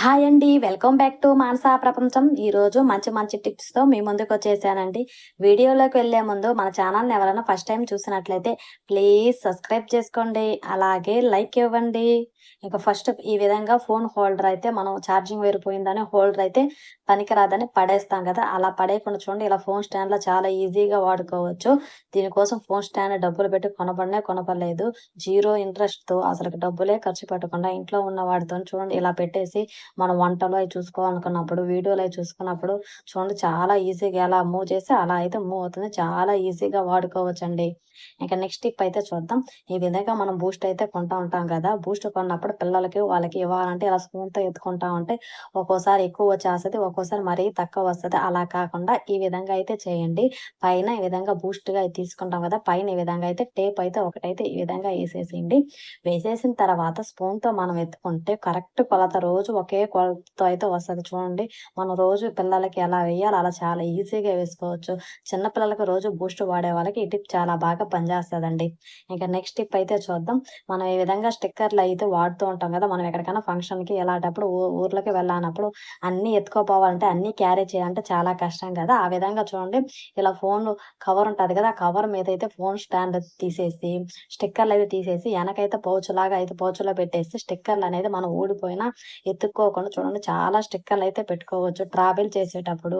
Hi అండి welcome back to Manasa ప్రపంచం. ఈరోజు మంచి మంచి టిప్స్తో మీ ముందుకు వచ్చేసానండి. వీడియోలోకి వెళ్ళే ముందు మన ఛానల్ని ఎవరైనా ఫస్ట్ టైం చూసినట్లయితే ప్లీజ్ సబ్స్క్రైబ్ చేసుకోండి. అలాగే లైక్ ఇవ్వండి. ఇంకా ఫస్ట్ ఈ విధంగా ఫోన్ హోల్డర్ అయితే మనం ఛార్జింగ్ వేరిపోయిందని హోల్డర్ అయితే పనికిరాదని పడేస్తాం కదా. అలా పడేయకుండా చూడండి ఇలా ఫోన్ స్టాండ్లో చాలా ఈజీగా వాడుకోవచ్చు. దీనికోసం ఫోన్ స్టాండ్ డబ్బులు పెట్టి కొనబడినే కొనపడలేదు జీరో ఇంట్రెస్ట్తో అసలు డబ్బులే ఖర్చు పెట్టకుండా ఇంట్లో ఉన్న వాటితో చూడండి ఇలా పెట్టేసి మనం వంటలో అవి చూసుకోవాలనుకున్నప్పుడు వీడియోలు అవి చూసుకున్నప్పుడు చూడండి చాలా ఈజీగా ఎలా మూవ్ చేసి అలా అయితే మూవ్ అవుతుంది. చాలా ఈజీగా వాడుకోవచ్చు అండి ఇంకా నెక్స్ట్ టిప్ అయితే చూద్దాం. ఈ విధంగా మనం బూస్ట్ అయితే కొంటా ఉంటాం కదా. బూస్ట్ కొన్నప్పుడు పిల్లలకి వాళ్ళకి ఇవ్వాలంటే ఇలా స్పూన్తో ఎత్తుకుంటా ఉంటే ఒక్కోసారి ఎక్కువ వచ్చేస్తుంది ఒక్కోసారి మరీ తక్కువ వస్తుంది. అలా కాకుండా ఈ విధంగా అయితే చేయండి. పైన ఈ విధంగా బూస్ట్గా తీసుకుంటాం కదా. పైన ఈ విధంగా అయితే టేప్ అయితే ఒకటైతే ఈ విధంగా వేసేసేయండి. వేసేసిన తర్వాత స్పూన్తో మనం ఎత్తుకుంటే కరెక్ట్ కొలత రోజు ఒకే కొలతో అయితే వస్తుంది చూడండి. మనం రోజు పిల్లలకి ఎలా వేయాలి అలా చాలా ఈజీగా వేసుకోవచ్చు. చిన్న పిల్లలకి రోజు బూస్ట్ వాడే వాళ్ళకి ఈ టిప్ చాలా బాగా పనిచేస్తుందండి. ఇంకా నెక్స్ట్ టిప్ అయితే చూద్దాం. మనం ఈ విధంగా స్టిక్కర్లు అయితే వాడుతూ ఉంటాం కదా మనం ఎక్కడికైనా ఫంక్షన్కి వెళ్ళేటప్పుడు ఊర్లోకి వెళ్ళానప్పుడు అన్ని ఎత్తుకోపోవాలంటే అన్ని క్యారీ చేయాలంటే చాలా కష్టం కదా. ఆ విధంగా చూడండి. ఇలా ఫోన్ కవర్ ఉంటుంది కదా ఆ కవర్ మీద అయితే ఫోన్ స్టాండ్ తీసేసి స్టిక్కర్లు అయితే తీసేసి వెనకైతే పౌచ్ లాగా అయితే పౌచ్లో పెట్టేసి స్టిక్కర్లు అనేది మనం ఊడిపోయినా పెట్టుకోకుండా చూడండి. చాలా స్టిక్కర్లు అయితే పెట్టుకోవచ్చు. ట్రావెల్ చేసేటప్పుడు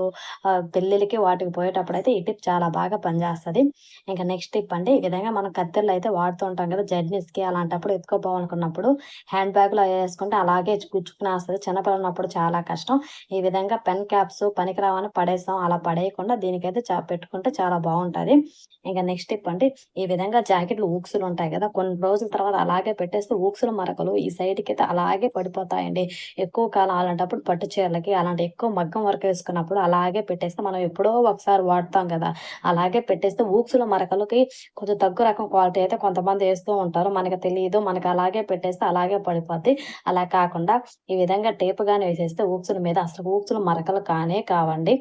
పెళ్ళిళ్ళకి వాటికి పోయేటప్పుడు అయితే ఈ టిప్ చాలా బాగా పనిచేస్తుంది. ఇంకా నెక్స్ట్ టిప్ అంటే ఈ విధంగా మనం కత్తెరలు అయితే వాడుతూ ఉంటాం కదా జర్నీస్కి అలాంటప్పుడు ఎత్తుకోపోవాలనుకున్నప్పుడు హ్యాండ్ బ్యాగ్లో వేసుకుంటే అలాగే గుచ్చుకుని వస్తుంది చిన్నపిల్లన్నప్పుడు చాలా కష్టం. ఈ విధంగా పెన్ క్యాప్స్ పనికిరావని పడేస్తాం. అలా పడేయకుండా దీనికైతే చా పెట్టుకుంటే చాలా బాగుంటుంది. ఇంకా నెక్స్ట్ టిప్ అంటే ఈ విధంగా జాకెట్లు ఊక్సులు ఉంటాయి కదా కొన్ని రోజుల తర్వాత అలాగే పెట్టేస్తే ఊక్సులు మరకలు ఈ సైడ్కి అయితే అలాగే పడిపోతాయండి. ఎక్కువ ఎక్కువ కాలం అలాంటప్పుడు పట్టు చీరలకి అలాంటి ఎక్కువ మగ్గం వర్క్ వేసుకున్నప్పుడు అలాగే పెట్టేస్తే మనం ఎప్పుడో ఒకసారి వాడతాం కదా. అలాగే పెట్టేస్తే ఊక్సుల మరకలకి కొంచెం తక్కువ రకం క్వాలిటీ అయితే కొంతమంది వేస్తూ ఉంటారు. మనకి తెలియదు మనకి అలాగే పెట్టేస్తే అలాగే పడిపోద్ది. అలా కాకుండా ఈ విధంగా టేప్ కానీ వేసేస్తే ఊక్సుల మీద అసలు ఊక్సుల మరకలు కానే కావండి.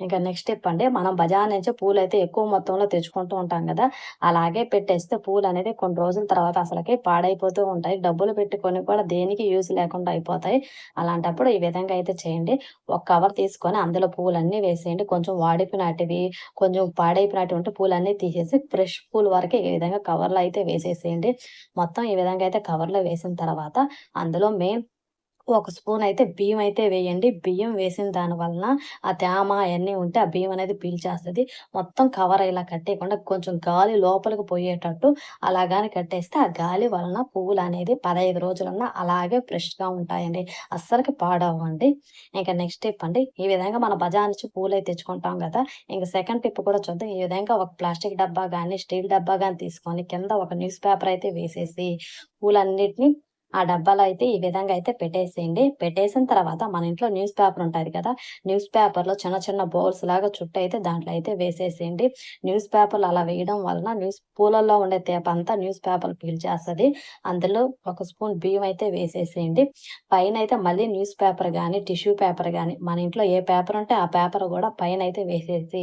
ఇంకా నెక్స్ట్ స్టెప్ అండి మనం బజార్ నుంచి పూలు అయితే ఎక్కువ మొత్తంలో తెచ్చుకుంటూ ఉంటాం కదా. అలాగే పెట్టేస్తే పూలు అనేది కొన్ని రోజుల తర్వాత అసలుకి పాడైపోతూ ఉంటాయి. డబ్బులు పెట్టుకొని కూడా దేనికి యూజ్ లేకుండా అయిపోతాయి. అలాంటప్పుడు ఈ విధంగా అయితే చేయండి. ఒక కవర్ తీసుకొని అందులో పూలన్నీ వేసేయండి. కొంచెం వాడిపోయినటివి కొంచెం పాడైపోయినటువంటి పూలన్నీ తీసేసి ఫ్రెష్ పూలు వరకు ఈ విధంగా కవర్లో అయితే వేసేసేయండి. మొత్తం ఈ విధంగా అయితే కవర్లో వేసిన తర్వాత అందులో మెయిన్ ఒక స్పూన్ అయితే బియ్యం అయితే వేయండి. బియ్యం వేసిన దాని వలన ఆ తేమ అవన్నీ ఉంటే ఆ బియ్యం అనేది పీల్చేస్తుంది. మొత్తం కవర్ ఇలా కట్టేయకుండా కొంచెం గాలి లోపలికి పోయేటట్టు అలాగానే కట్టేస్తే ఆ గాలి వలన పువ్వులు అనేది పదహైదు రోజులన్నా అలాగే ఫ్రెష్గా ఉంటాయండి. అస్సలకి పాడవండి ఇంకా నెక్స్ట్ టిప్ అండి. ఈ విధంగా మన బజార్ నుంచి పూలు అయితే తెచ్చుకుంటాం కదా. ఇంకా సెకండ్ టిప్ కూడా చూద్దాం. ఈ విధంగా ఒక ప్లాస్టిక్ డబ్బా కానీ స్టీల్ డబ్బా కానీ తీసుకొని కింద ఒక న్యూస్ పేపర్ అయితే వేసేసి పూలన్నిటిని ఆ డబ్బాలో అయితే ఈ విధంగా అయితే పెట్టేసేయండి. పెట్టేసిన తర్వాత మన ఇంట్లో న్యూస్ పేపర్ ఉంటుంది కదా న్యూస్ పేపర్లో చిన్న చిన్న బౌల్స్ లాగా చుట్టూ అయితే దాంట్లో అయితే వేసేసేయండి. న్యూస్ పేపర్లు అలా వేయడం వలన న్యూస్ పూలల్లో ఉండే తేప అంతా న్యూస్ పేపర్ పీల్చేస్తుంది అందులో ఒక స్పూన్ బియ్యం అయితే వేసేసేయండి. పైన అయితే మళ్ళీ న్యూస్ పేపర్ కానీ టిష్యూ పేపర్ కానీ మన ఇంట్లో ఏ పేపర్ ఉంటే ఆ పేపర్ కూడా పైన అయితే వేసేసి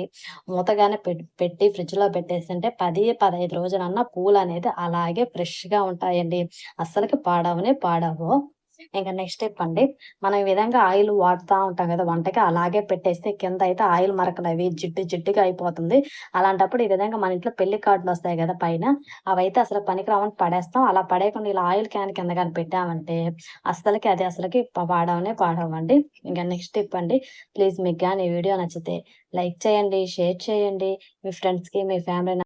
మూతగానే పెట్టి ఫ్రిడ్జ్లో పెట్టేసి అంటే పది పదహైదు రోజులన్నా పూలు అనేది అలాగే ఫ్రెష్గా ఉంటాయండి. అస్సలకి పాడవు పాడవనే పాడవు ఇంకా నెక్స్ట్ స్టెప్ అండి. మనం ఈ విధంగా ఆయిల్ వాడుతూ ఉంటాం కదా వంటకి అలాగే పెట్టేస్తే కింద అయితే ఆయిల్ మరకలు అవి జిడ్డు జిడ్డుగా అయిపోతుంది. అలాంటప్పుడు ఈ విధంగా మన ఇంట్లో పెళ్ళి కార్డులు వస్తాయి కదా పైన అవైతే అసలు పనికిరావని పడేస్తాం. అలా పడేయకుండా ఇలా ఆయిల్ క్యాన్ కింద కానీ పెట్టామంటే అసలుకి అది అసలుకి వాడమనే పాడవండి ఇంకా నెక్స్ట్ స్టెప్ అండి. ప్లీజ్ మీకు కానీ ఈ వీడియో నచ్చితే లైక్ చేయండి షేర్ చేయండి. మీ ఫ్రెండ్స్కి మీ ఫ్యామిలీ